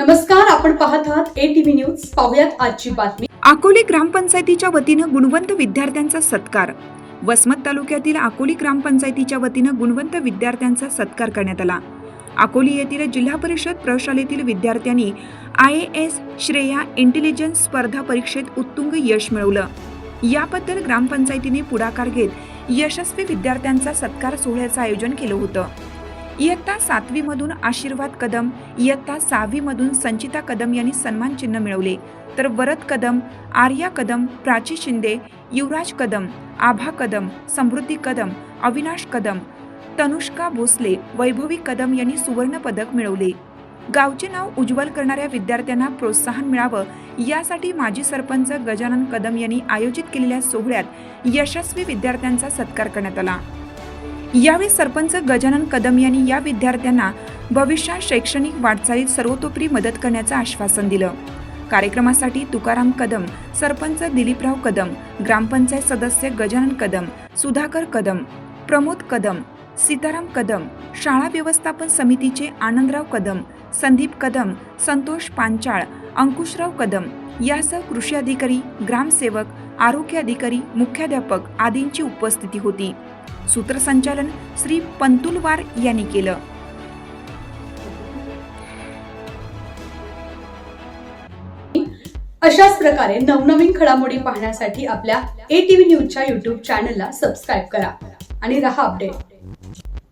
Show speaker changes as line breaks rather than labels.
नमस्कार आपण पाहत आहात ए टीव्ही न्यूज पाहुयात आजची बातमी.
अकोले ग्रामपंचायतीच्या वतीनं गुणवंत विद्यार्थ्यांचा सत्कार. वसमत तालुक्यातील अकोली ग्रामपंचायतीच्या वतीनं गुणवंत विद्यार्थ्यांचा सत्कार करण्यात आला. अकोली येथील जिल्हा परिषद प्रशालेतील विद्यार्थ्यांनी I A S Shreya intelligence स्पर्धा परीक्षेत उत्तुंग यश मिळवलं. याबद्दल ग्रामपंचायतीने पुढाकार घेत यशस्वी विद्यार्थ्यांचा सत्कार सोहळ्याचं आयोजन केलं होतं. इयत्ता सातवीमधून आशीर्वाद कदम इयत्ता सहावीमधून संचिता कदम यांनी सन्मान चिन्ह मिळवले. तर वरद कदम आर्या कदम प्राची शिंदे युवराज कदम आभा कदम समृद्धी कदम अविनाश कदम तनुष्का भोसले वैभवी कदम यांनी सुवर्ण पदक मिळवले. गावचे नाव उज्ज्वल करणाऱ्या विद्यार्थ्यांना प्रोत्साहन मिळावं यासाठी माजी सरपंच गजानन कदम यांनी आयोजित केलेल्या सोहळ्यात यशस्वी विद्यार्थ्यांचा सत्कार करण्यात आला. यावेळी सरपंच गजानन कदम यांनी या विद्यार्थ्यांना भविष्यात शैक्षणिक वाटचालीत सर्वतोपरी मदत करण्याचं आश्वासन दिलं. कार्यक्रमासाठी तुकाराम कदम सरपंच दिलीपराव कदम ग्रामपंचायत सदस्य गजानन कदम सुधाकर कदम प्रमोद कदम सीताराम कदम शाळा व्यवस्थापन समितीचे आनंदराव कदम संदीप कदम संतोष पांचाळ अंकुशराव कदम यासह कृषी अधिकारी ग्रामसेवक आरोग्य अधिकारी मुख्याध्यापक आदींची उपस्थिती होती. सूत्रसंचालन श्री पंतुलवार यांनी केलं.
अशाच प्रकारे नवनवीन घडामोडी पाहण्यासाठी आपल्या ए टीव्ही न्यूजच्या युट्यूब चॅनलला सबस्क्राईब करा आणि रहा अपडेट